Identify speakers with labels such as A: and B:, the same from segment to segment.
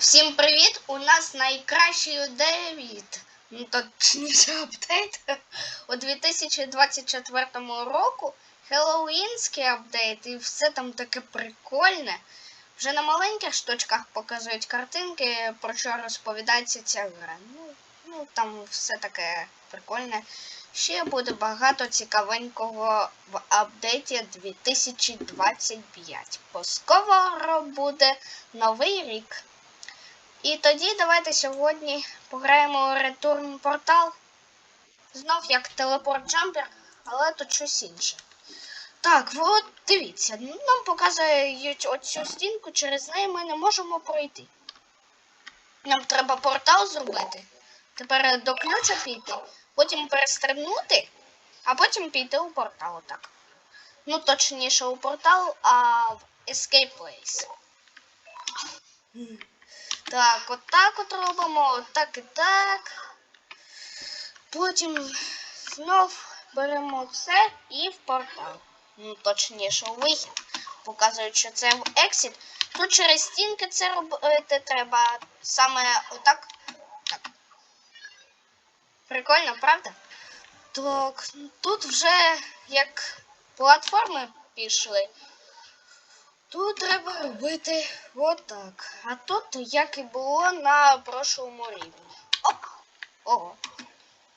A: Всім привіт! У нас найкращий Девід. Ну точніше апдейт у 2024 року. Хеллоуінський апдейт, і все там таке прикольне. Вже на маленьких штучках показують картинки, про що розповідається ця гра. Ну, ну там все таке прикольне. Ще буде багато цікавенького в апдейті 2025. Бо скоро буде новий рік. І тоді давайте сьогодні пограємо Return Portal. Знов як телепорт джампер, але тут щось інше. Так, от дивіться, нам показують оцю стінку, через неї ми не можемо пройти. Нам треба портал зробити. Тепер до ключа піти, потім перестрибнути, а потім піти у портал отак. Ну, точніше, у портал, а в Escape Place. Так, отак от робимо, отак і так. Потім знов беремо це і в портал. Ну, точніше, у вихід. Показують, що це exit. Тут через стінки це робити треба саме отак. Так. Прикольно, правда? Так, тут вже як платформи пішли. Тут треба робити отак. А тут, як і було на прошлому рівні. Оп! Ого.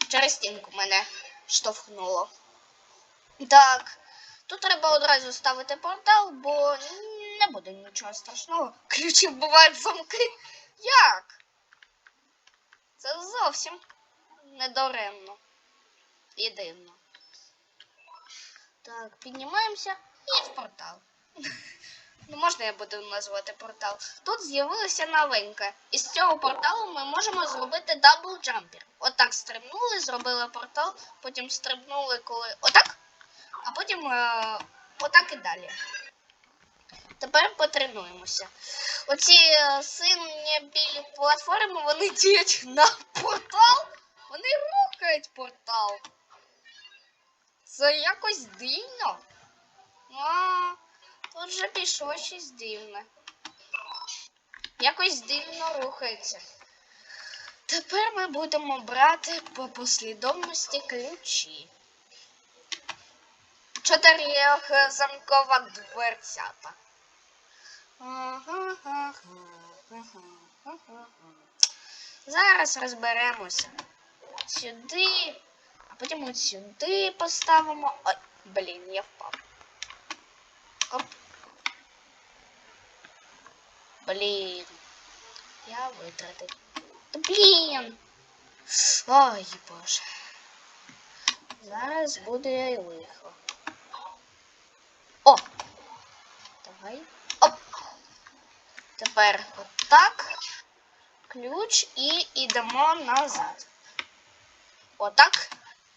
A: Через стінку мене штовхнуло. Так. Тут треба одразу ставити портал, бо не буде нічого страшного. Ключі бувають замки. Як? Це зовсім недаремно. І дивно. Так, піднімаємося і в портал. Ну, можна я буду назвати портал. Тут з'явилося новеньке. Із цього порталу ми можемо зробити дабл джампер. Отак стрибнули, зробили портал, потім стрибнули, коли. Отак. А потім е... отак і далі. Тепер потренуємося. Оці е, сині білі платформи, вони діють на портал. Вони рухають портал. Це якось дивно. А, тут вже пішло щось дивне. Якось дивно рухається. Тепер ми будемо брати по послідовності ключі. Чотирьохзамкова дверцята. Зараз розберемося. Сюди, а потім от сюди поставимо. Ой, блін, я впав. Оп. Блін. Я витратив. Та блін. Ой, боже. Зараз буде і лихо. О! Давай. Оп! Тепер отак. Ключ і йдемо назад. Отак,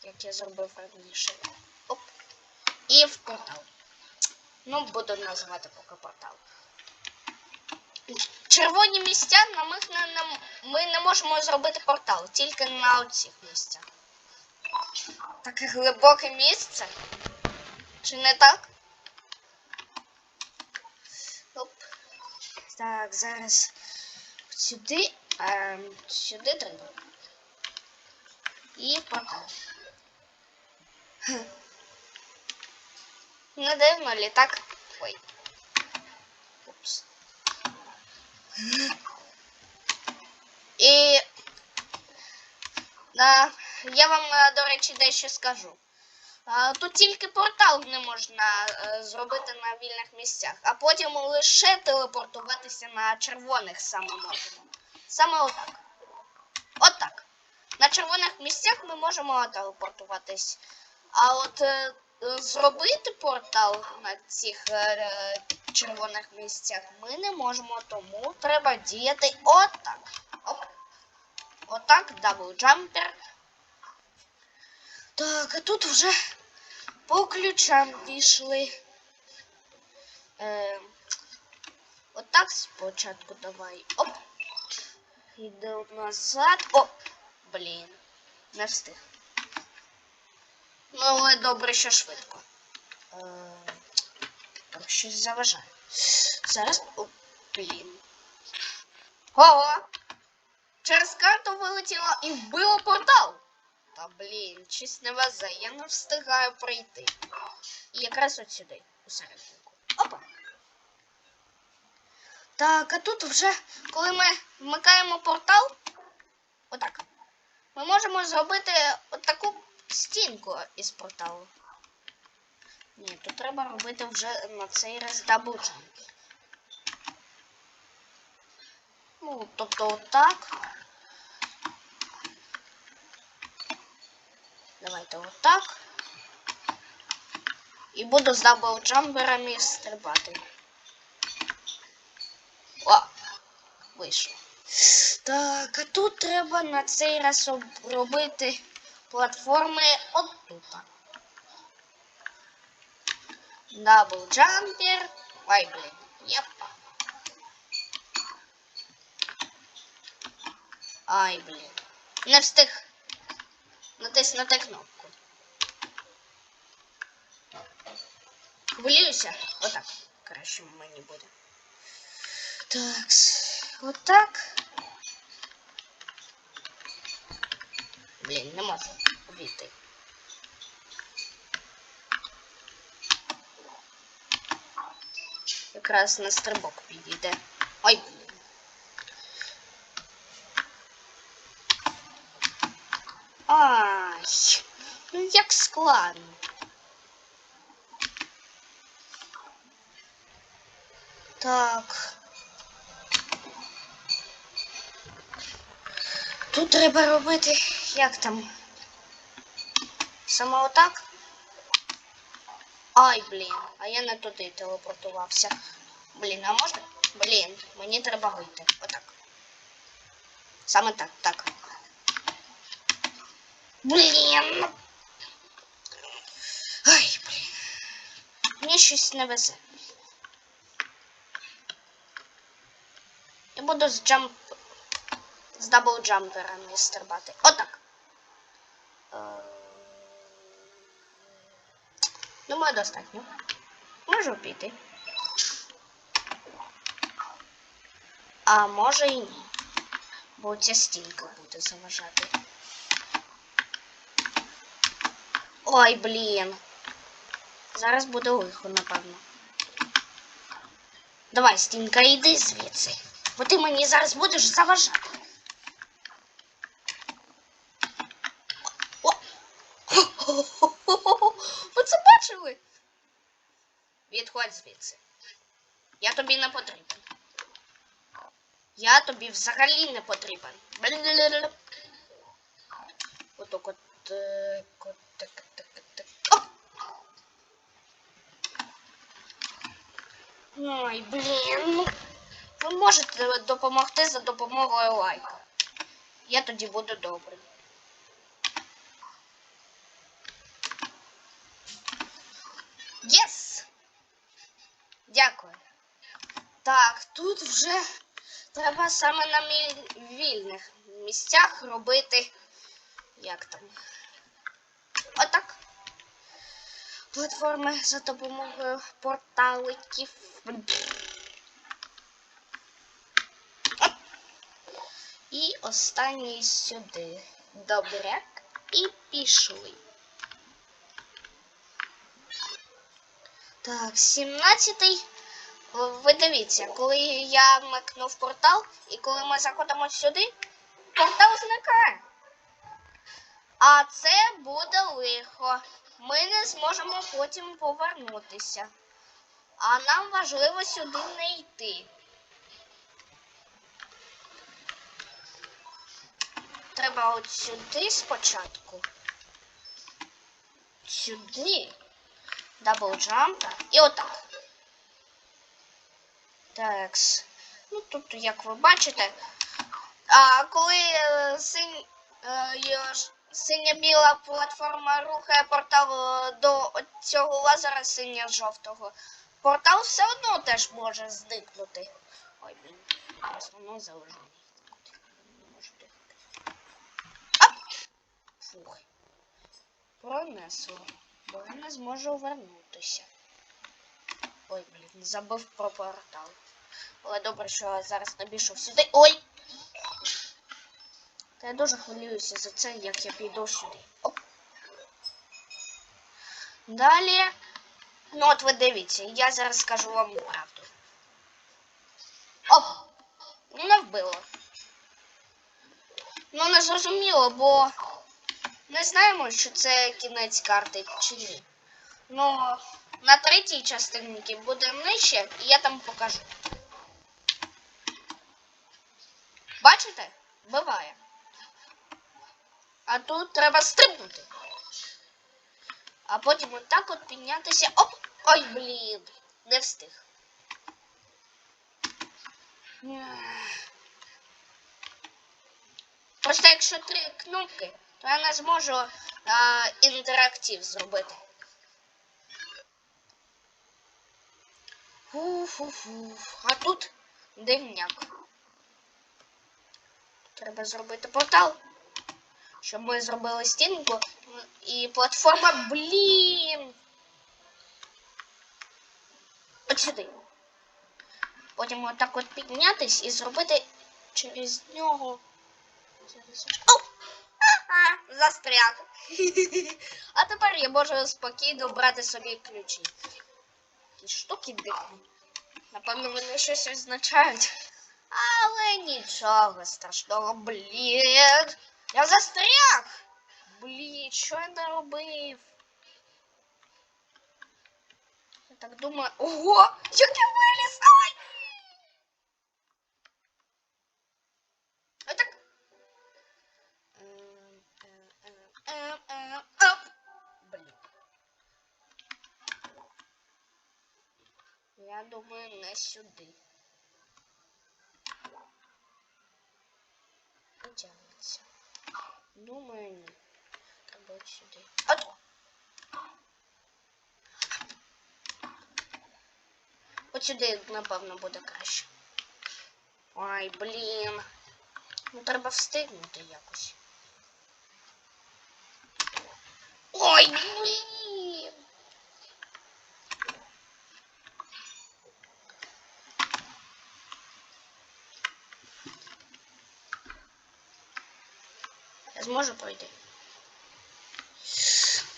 A: як я зробив раніше. Оп. І в портал. Ну, буду називати поки портал. Червоні місця на них не, не, ми не можемо зробити портал, тільки на оцих місцях. Таке глибоке місце. Чи не так? Оп. Так, зараз сюди, а, сюди треба. І портал. Не дивно літак. Ой. І да, я вам, е, до речі, дещо скажу. А, Тут тільки портал не можна е, зробити на вільних місцях, а потім лише телепортуватися на червоних саме можемо. Саме отак. Отак. На червоних місцях ми можемо телепортуватись. А от е, е, зробити портал на цих е, е, червоних місцях ми не можемо, тому треба діяти отак. Оп. Отак, дабл джампер. Так, а тут вже по ключам пішли. Е, отак спочатку давай. Оп. Йде назад. О! Блін. Не встиг. Ну, але добре, що швидко. Е, так, щось заважає. Зараз. О, блін. Ого! Через карту вилетіло і вбило портал. Та блін, щось не везе, я не встигаю пройти. І якраз от сюди, у серединку. Опа. Так, а тут вже, коли ми вмикаємо портал, отак, ми можемо зробити от таку стінку із порталу. Ні, тут треба робити вже на цей раз даблджамп. Ну, тобто отак. Давайте отак. І буду з даблджамперами стрибати. О! Вийшло. Так, а тут треба на цей раз об- робити платформи отут. Даблджампер. Ой, блін. Єпа. Ай, блін. Не встиг натиснути кнопку. Хвилююся. Отак. Краще мені буде. Так, отак. Блін, не можу війти. Якраз на стрибок підійде. Ой, блін. Ай, ну як складно. Так. Тут треба робити, як там? Саме отак? Ай, блін, а я не туди телепортувався. Блін, а можна? Блін, мені треба вийти. Отак. Саме так, так. Блін. Ай, блін. Мені щось не везе. Я буду з джамп. З даблджамперами стрибати. Отак. Е, Думаю, достатньо. Можу піти. А може і ні. Бо ця стінка буде заважати. Ой, блін. Зараз буде лихо, напевно. Давай, стінка, йди звідси. Бо ти мені зараз будеш заважати. О! Ви це бачили? Відходь звідси. Я тобі не потрібен. Я тобі взагалі не потрібен. Отак от. е, так, так, так. Ой, блін. Ну, ви можете допомогти за допомогою лайка. Я тоді буду добрим. Єс! Дякую. Так, тут вже треба саме на вільних місцях робити. Як там? Отак. Платформи за допомогою порталиків. І останній сюди. Добряк. І пішли. Так, 17-й. Ви дивіться, коли я вмикнув портал, і коли ми заходимо сюди, портал зникає. А це буде лихо. Ми не зможемо потім повернутися. А нам важливо сюди не йти. Треба от сюди спочатку. Сюди. Дабл джамп. І отак. Такс. Ну тут, як ви бачите, а коли е, е, є ж- синя-біла платформа рухає портал е, до цього лазера синьо-жовтого, портал все одно теж може зникнути. Ой, блін. Не можу Фух. Пронесло, бо я не зможу вернутися. Ой, блін, забув про портал. Але добре, що я зараз не пішов сюди. Ой! Та я дуже хвилююся за це, як я піду сюди. Оп. Далі. Ну от ви дивіться, я зараз скажу вам правду. Оп! Ну не вбило. Ну не зрозуміло, бо не знаємо, що це кінець карти чи ні. Ну, на третій частинці буде нижче, і я там покажу. Бачите? Буває. А тут треба стрибнути. А потім отак от піднятися. Оп! Ой, блін! Не встиг. Просто якщо три кнопки, то я не зможу а, інтерактив зробити. Фу-фу-фу. А тут дивняк. Треба зробити портал. Щоб ми зробили стінку і платформа, блін. От сюди. Потім отак от піднятись і зробити через нього. Через... О! А, застряг. А тепер я можу спокійно брати собі ключі. Такі штуки дивні. Напевно, вони щось означають. Але нічого страшного, блін. Я застряг! Блін, що я наробив? Я так думаю. Ого! Як я виліз! Ай! Думаю, не сюди. Потягнеться. Думаю, ні. Треба от сюди. От. От сюди, напевно, буде краще. Ой, блін. Ну треба встигнути якось. Ой, блін. Я зможу пройти.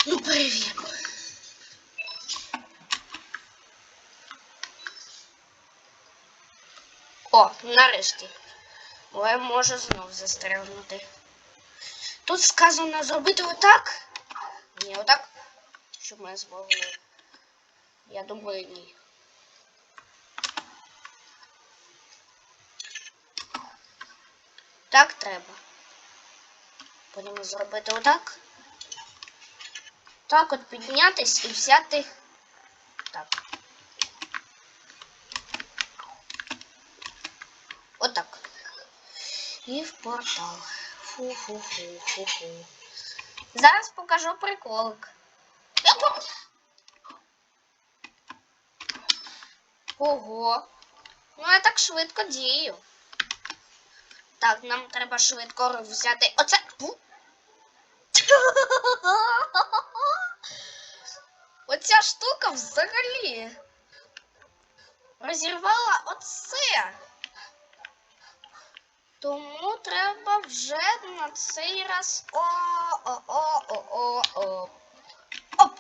A: Ну, перевіримо. О, нарешті. Бо я можу знов застрягнути. Тут сказано зробити отак. Ні, отак. Щоб ми змогли. Я думаю, ні. Так треба. Будемо зробити отак. Так от піднятись і взяти. Так. Отак. І в портал. Фу-фу-фу-фу-фу. Зараз покажу приколик. Ого. Ну я так швидко дію. Так, нам треба швидко взяти оце. Оця штука взагалі розірвала оце. Тому треба вже на цей раз. О, о, о, о, о, о. Оп!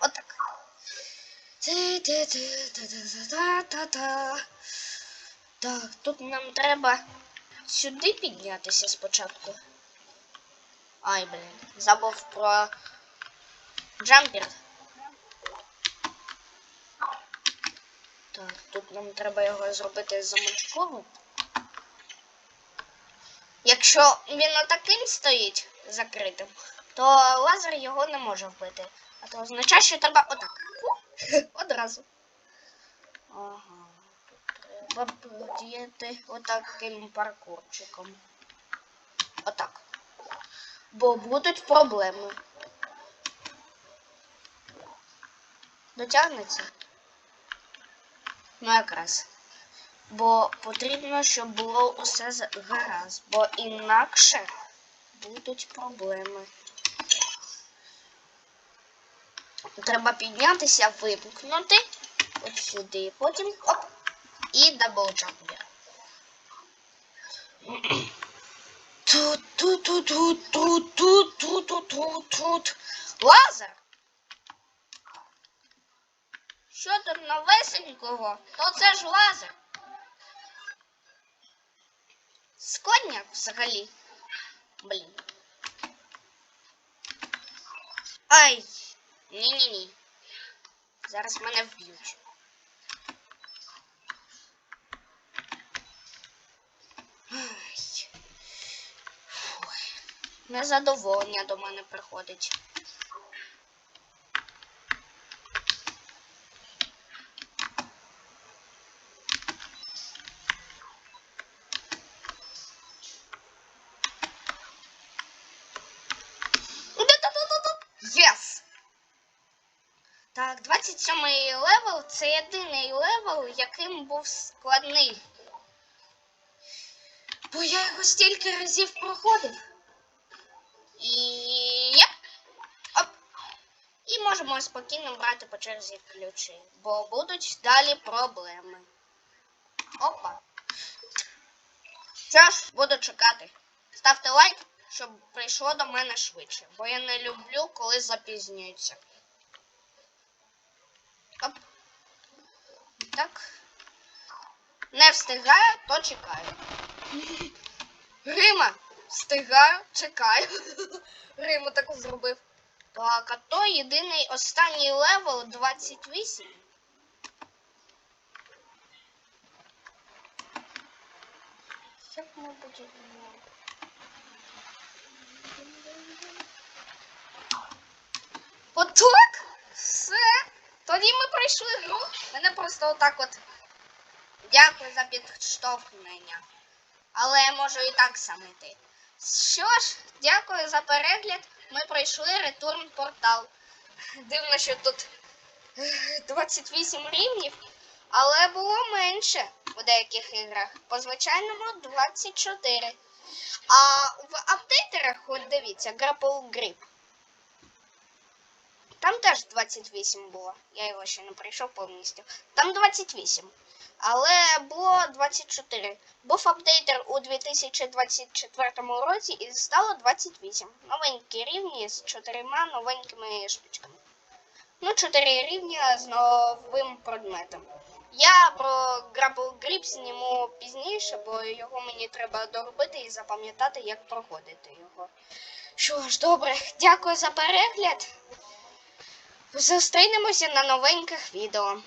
A: Отак. Ти-ти-ти-ти-ти-та-та-та. Так, тут нам треба сюди піднятися спочатку. Ай, блін, забув про джампер. Так, тут нам треба його зробити замочковим. Якщо він отаким стоїть закритим, то лазер його не може вбити. А то означає, що треба отак. Одразу. Ага. Тут треба діяти отаким паркурчиком. Бо будуть проблеми. Дотягнеться? Ну якраз. Бо потрібно, щоб було усе гаразд, бо інакше будуть проблеми. Треба піднятися, вимкнути от сюди, потім оп. і даблджампер. Тут, тут, тут, тут, тут, тут, тут, тут, тут, тут. Лазер. Що тут новесенького? То це ж лазер. Складняк взагалі. Блін. Ай! Ні-ні-ні. Зараз мене вб'ють. Ай. Фуй. Незадоволення до мене приходить. Єс! Так, 27 левел це єдиний левел, яким був складний. Бо я його стільки разів проходив. Можемо спокійно брати по черзі ключі, бо будуть далі проблеми. Опа. Ж, буду чекати. Ставте лайк, щоб прийшло до мене швидше, бо я не люблю, коли запізнюється. Оп. Так. Не встигаю, то чекаю. Рима, встигаю, чекаю. Рима так зробив. Так, а то єдиний останній левел 28. Як ми будемо? Отак? Все. Тоді ми пройшли гру. Мене просто отак от. Дякую за підштовхнення. Але я можу і так сам йти. Що ж, дякую за перегляд. Ми пройшли ретурн портал. Дивно, що тут 28 рівнів, але було менше у деяких іграх. По звичайному 24. А в апдейтерах, от дивіться, Grapple Grip. Там теж 28 було. Я його ще не прийшов повністю. Там 28. Але було 24. Був апдейтер у 2024 році і стало 28. Новенькі рівні з чотирма новенькими штучками. Ну, 4 рівня з новим предметом. Я про Grapple Grip зніму пізніше, бо його мені треба доробити і запам'ятати, як проходити його. Що ж, добре, дякую за перегляд. Зустрінемося на новеньких відео.